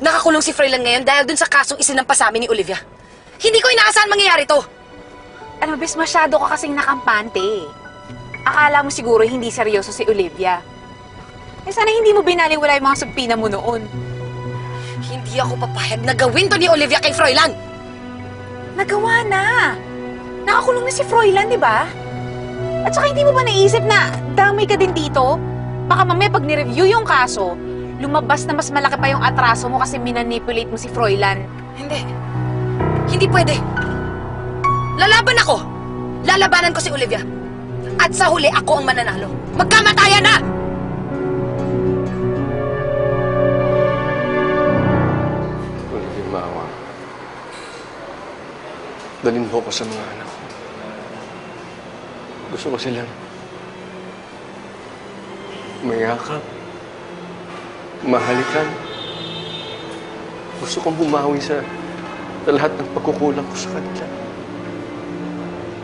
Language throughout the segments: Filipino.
Nakakulong si Froilan ngayon dahil dun sa kasong isinampa sa amin ni Olivia. Hindi ko inaasahan mangyayari to. Mo, bes, masyado ka kasing nakampante eh. Akala mo siguro hindi seryoso si Olivia. Eh sana hindi mo binaliwala yung mga subpina mo noon. Hindi ako papayag na gawin to ni Olivia kay Froilan. Nagawa na! Nakakulong na si Froilan, di ba? At saka hindi mo ba naisip na damay ka din dito? Baka mamaya pag ni-review yung kaso, lumabas na mas malaki pa yung atraso mo kasi minanipulate mo si Froilan. Hindi. Hindi pwede. Lalaban ako. Lalabanan ko si Olivia. At sa huli, ako ang mananalo. Magkamatayan na! Din maawa. Dalhin mo ko sa mga anak ko. Gusto ko silang mayakap, mahalikan. Gusto kong bumawi sa, lahat ng pagkukulang ko sa kanila.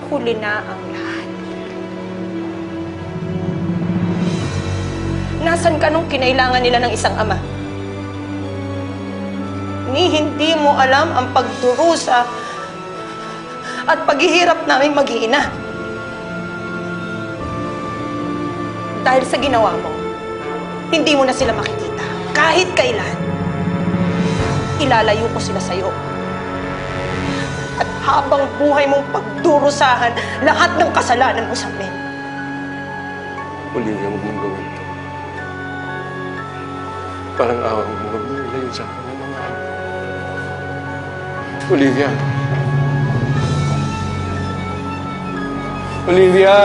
Huli na ang lahat. Nasaan ka nung kinailangan nila ng isang ama? Ni hindi mo alam ang pagdurusa at paghihirap namin mag-iina. Dahil sa ginawa mo, hindi mo na sila makikita. Kahit kailan. Ilalayo ko sila sa'yo. At habang buhay mong pagdurusahan lahat ng kasalanan mo sa amin. Olivia, huwag mong gawin ito. Parang awa mo, huwag mong ilayo sa akin ng mga anak. Olivia! Olivia!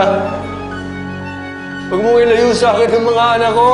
Huwag mong ilayo sa akin ng mga anak ko!